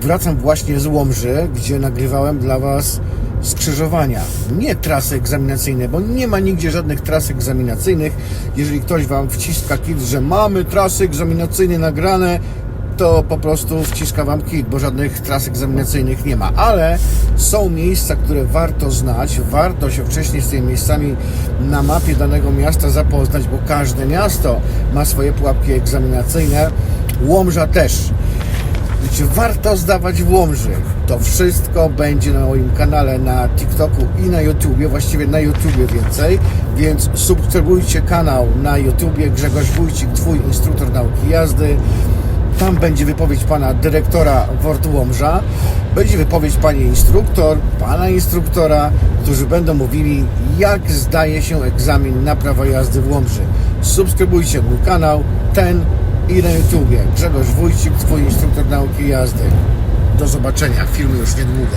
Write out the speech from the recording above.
Wracam właśnie z Łomży, gdzie nagrywałem dla Was skrzyżowania. Nie trasy egzaminacyjne, bo nie ma nigdzie żadnych tras egzaminacyjnych. Jeżeli ktoś Wam wciska kit, że mamy trasy egzaminacyjne nagrane, to po prostu wciska Wam kit, bo żadnych tras egzaminacyjnych nie ma. Ale są miejsca, które warto znać, warto się wcześniej z tymi miejscami na mapie danego miasta zapoznać, bo każde miasto ma swoje pułapki egzaminacyjne. Łomża też. Czy warto zdawać w Łomży? To wszystko będzie na moim kanale na TikToku i na YouTubie, właściwie na YouTubie więcej, więc subskrybujcie kanał na YouTubie Grzegorz Wójcik, Twój instruktor nauki jazdy. Tam będzie wypowiedź pana dyrektora WORD Łomża, będzie wypowiedź pani instruktor, pana instruktora, którzy będą mówili, jak zdaje się egzamin na prawo jazdy w Łomży. Subskrybujcie mój kanał, ten i na YouTubie. Grzegorz Wójcik, twój instruktor nauki jazdy. Do zobaczenia, filmy już niedługo.